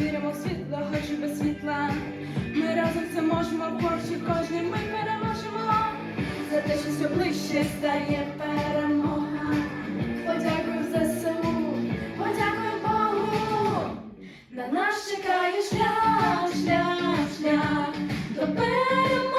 віримо, в світло, хоч і без світла. Ми разом все можемо, хоч і кожний ми переможемо. За те, що все ближче стає перемога. Подякуємо ЗСУ, подякуємо Богу. На нас чекає шлях, шлях, шлях до перемоги.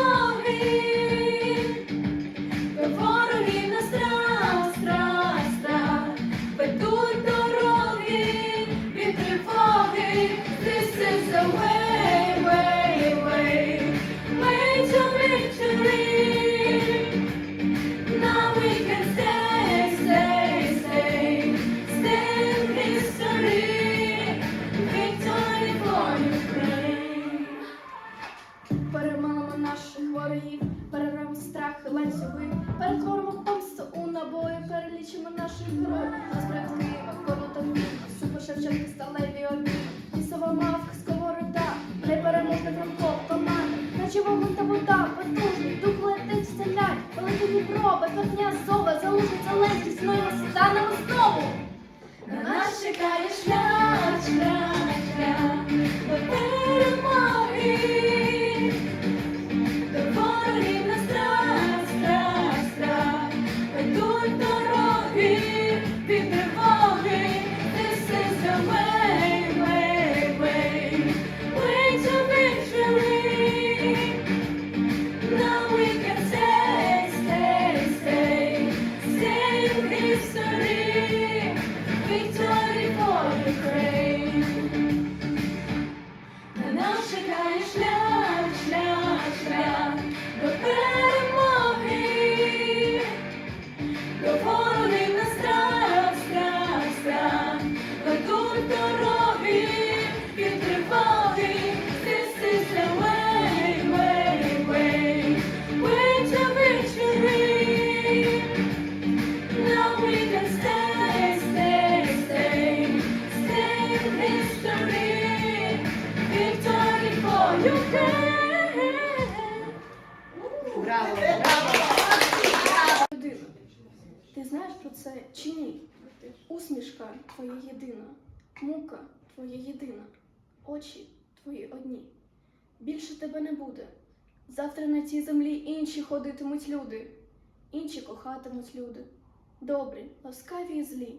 Страх і перетворимо помсту у набої, перелічимо наших героїв. Розбрат Києва, колотові, супер Шевченки, сталеві обі, лісова мавка, сковорода, непереможний франко, команда, наче вогонь та вода, потужний, дух летить, стрілять, велике Дніпро, безодня зова, залужить Зеленський, сною станемо знову. На нас чекає шлях, шлях, перемоги. Браво! Людина. Ти знаєш про це чи ні? Усмішка твоя єдина, мука твоя єдина, очі твої одні. Більше тебе не буде. Завтра на цій землі інші ходитимуть люди, інші кохатимуть люди. Добрі, ласкаві і злі.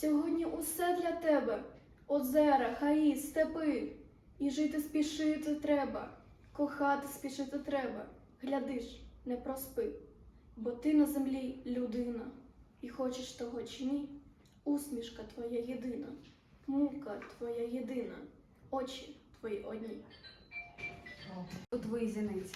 Сьогодні усе для тебе. Озера, хаї, степи. І жити спішити треба, кохати спішити треба. Глядиш, не проспи. Бо ти на землі людина, і хочеш того чи ні, усмішка твоя єдина, мука твоя єдина, очі твої одні. У твоїй зіниці.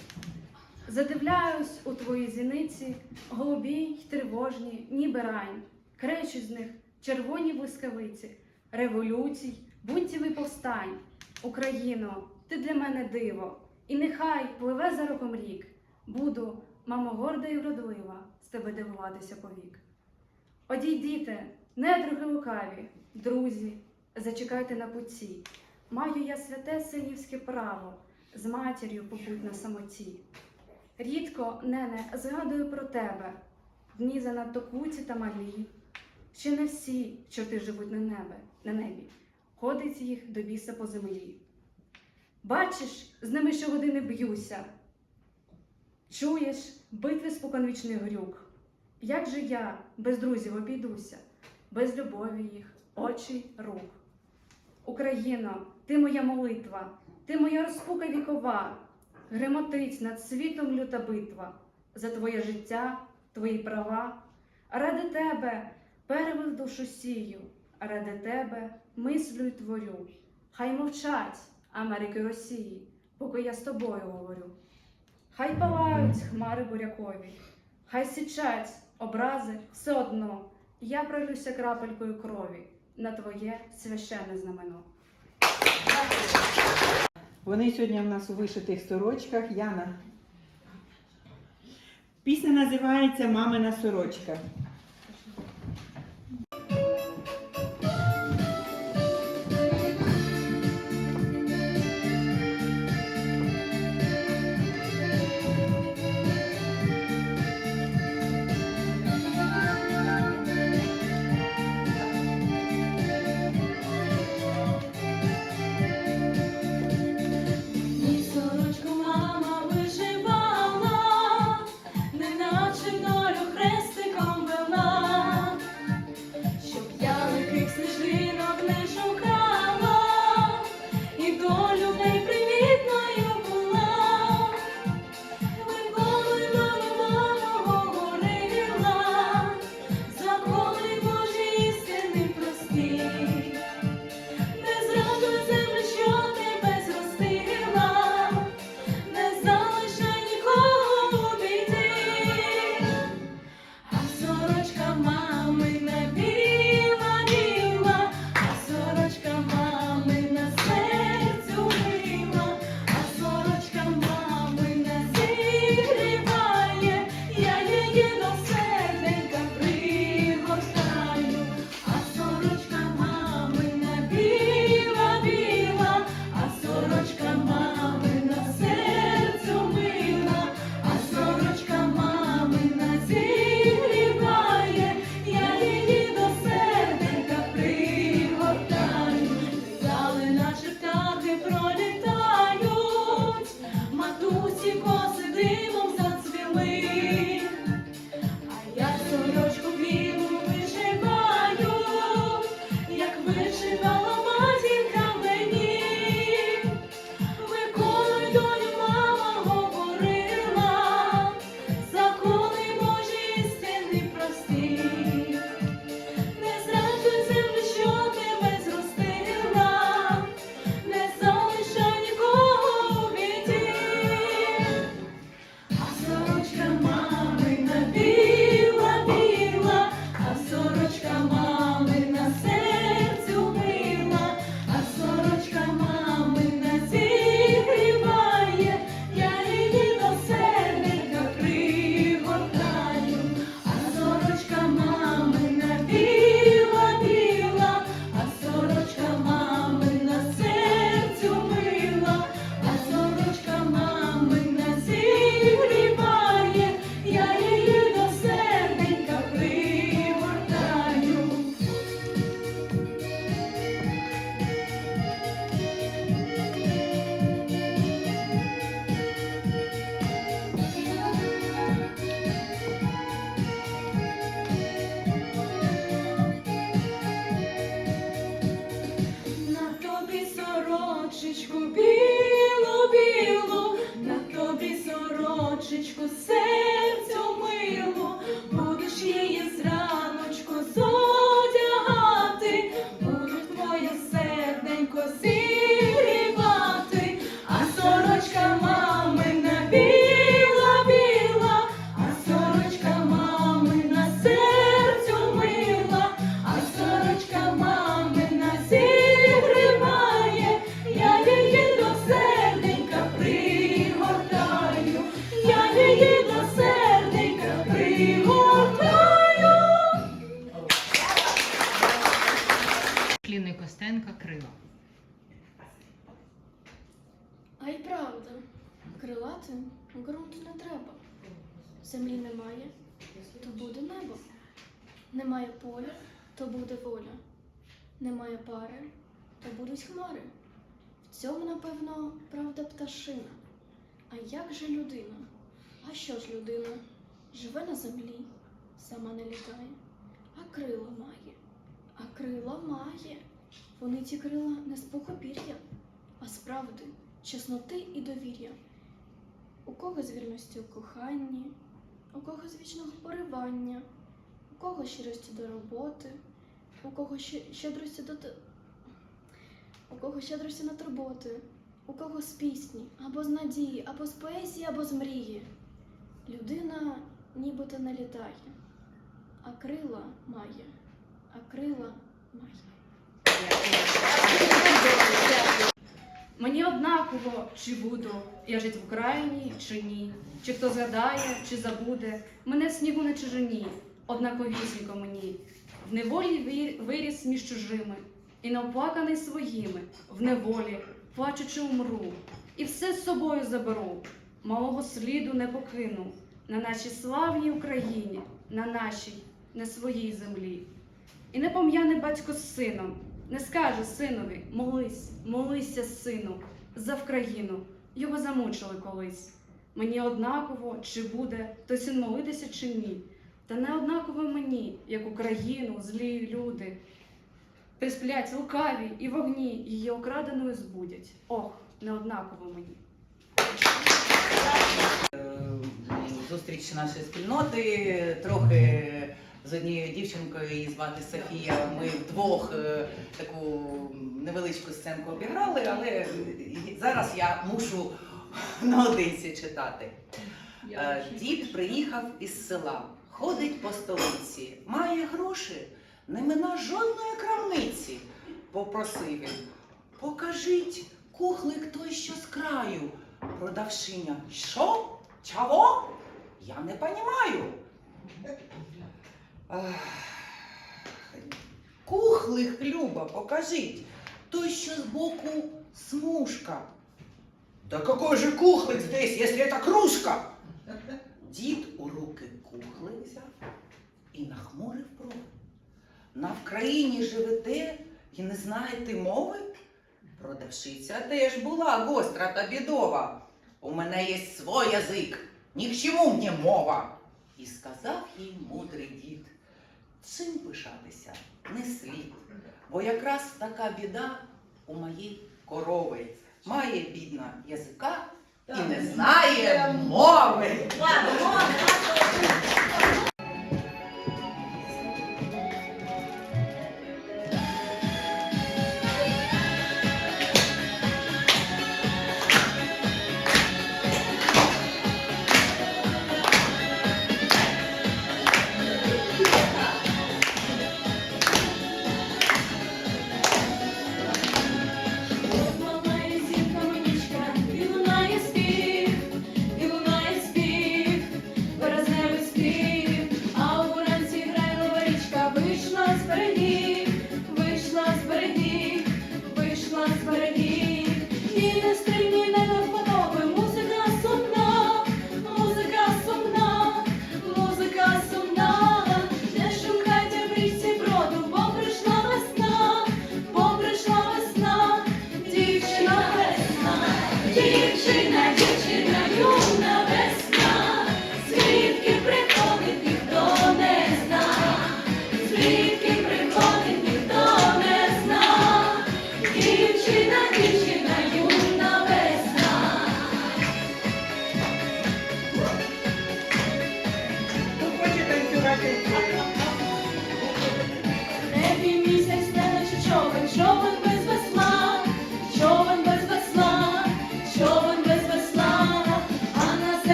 Задивляюсь у твої зіниці, голубі й тривожні, ніби рань. Кречуть з них червоні блискавиці, революцій, бунтів і повстань. Україно, ти для мене диво, і нехай пливе за роком рік. Буду, мамо, горда і вродлива, з тебе дивуватися повік. Одійдіте, недруги лукаві, друзі, зачекайте на путі. Маю я святе синівське право з матір'ю побудь на самоті. Рідко, нене, згадую про тебе, дні занадто куці та малі. Ще не всі чорти живуть на небе, на небі, ходить їх до біса по землі. Бачиш, з ними щогодини б'юся. Чуєш битви споконвічний грюк. Як же я без друзів обійдуся, без любові їх, очей, рук. Україно, ти моя молитва, ти моя розпука вікова, гремотить над світом люта битва за твоє життя, твої права. Ради тебе перевив душу сію, ради тебе мислю й творю. Хай мовчать Америки Росії, поки я з тобою говорю. Хай палають хмари бурякові, хай січать образи все одно. Я пролюся крапелькою крові на твоє священне знамено. Вони сьогодні в нас у вишитих сорочках. Яна. Пісня називається Мамина сорочка. про troszeczkę z А й правда, крилатим ґрунту не треба. Землі немає, то буде небо. Немає поля, то буде воля. Немає пари, то будуть хмари. В цьому, напевно, правда пташина. А як же людина? А що ж людина? Живе на землі, сама не літає, а крила має. А крила має. Вони ті крила не з пухопір'я, а з правди, чесноти і довір'я. У кого з вірності у коханні, у кого з вічного поривання, у кого щирості до роботи, у кого щедрості до у кого щедрості на турботи, у кого з пісні, або з надії, або з поезії, або з мрії. Людина нібито не літає, а крила має, а крила має. Мені однаково, чи буду я жить в Україні, чи ні, чи хто згадає, чи забуде, мене снігу на чужині, однаковісінько мені. В неволі виріс між чужими, і навплаканий своїми, в неволі, плачучи умру, і все з собою заберу, малого сліду не покину. На нашій славній Україні, на нашій, не своїй землі. І не пом'яне батько з сином, не скаже синові, молись, молися, сину, за Вкраїну, його замучили колись. Мені однаково, чи буде той син молитися, чи ні. Та не однаково мені, як Україну, злі люди. Присплять лукаві і вогні її окраденою збудять. Ох, не однаково мені. зустріч нашої спільноти. Трохи з однією дівчинкою, її звати Софія. Ми вдвох е, таку невеличку сценку обіграли, але зараз я мушу наодинці читати. Е, Дід приїхав із села, ходить по столиці, має гроші, не мина жодної крамниці. Попросив він, покажіть кухлик той, що з краю. Продавшиня, що? Чого? Я не понімаю. Ах, Кухлик, Люба, покажіть. Той, що збоку смужка. Да какой же кухлик здесь, если это кружка? Дід у руки кухлик взяв і нахмурив брови. На Вкраїні живете і не знаєте мови? Продавшиця теж була гостра та бідова. У мене є свій язик, ні к чому мені мова. І сказав їй мудрий дід, чим пишатися не слід, бо якраз така біда у моїй корови. Має бідна язика і не знає мови.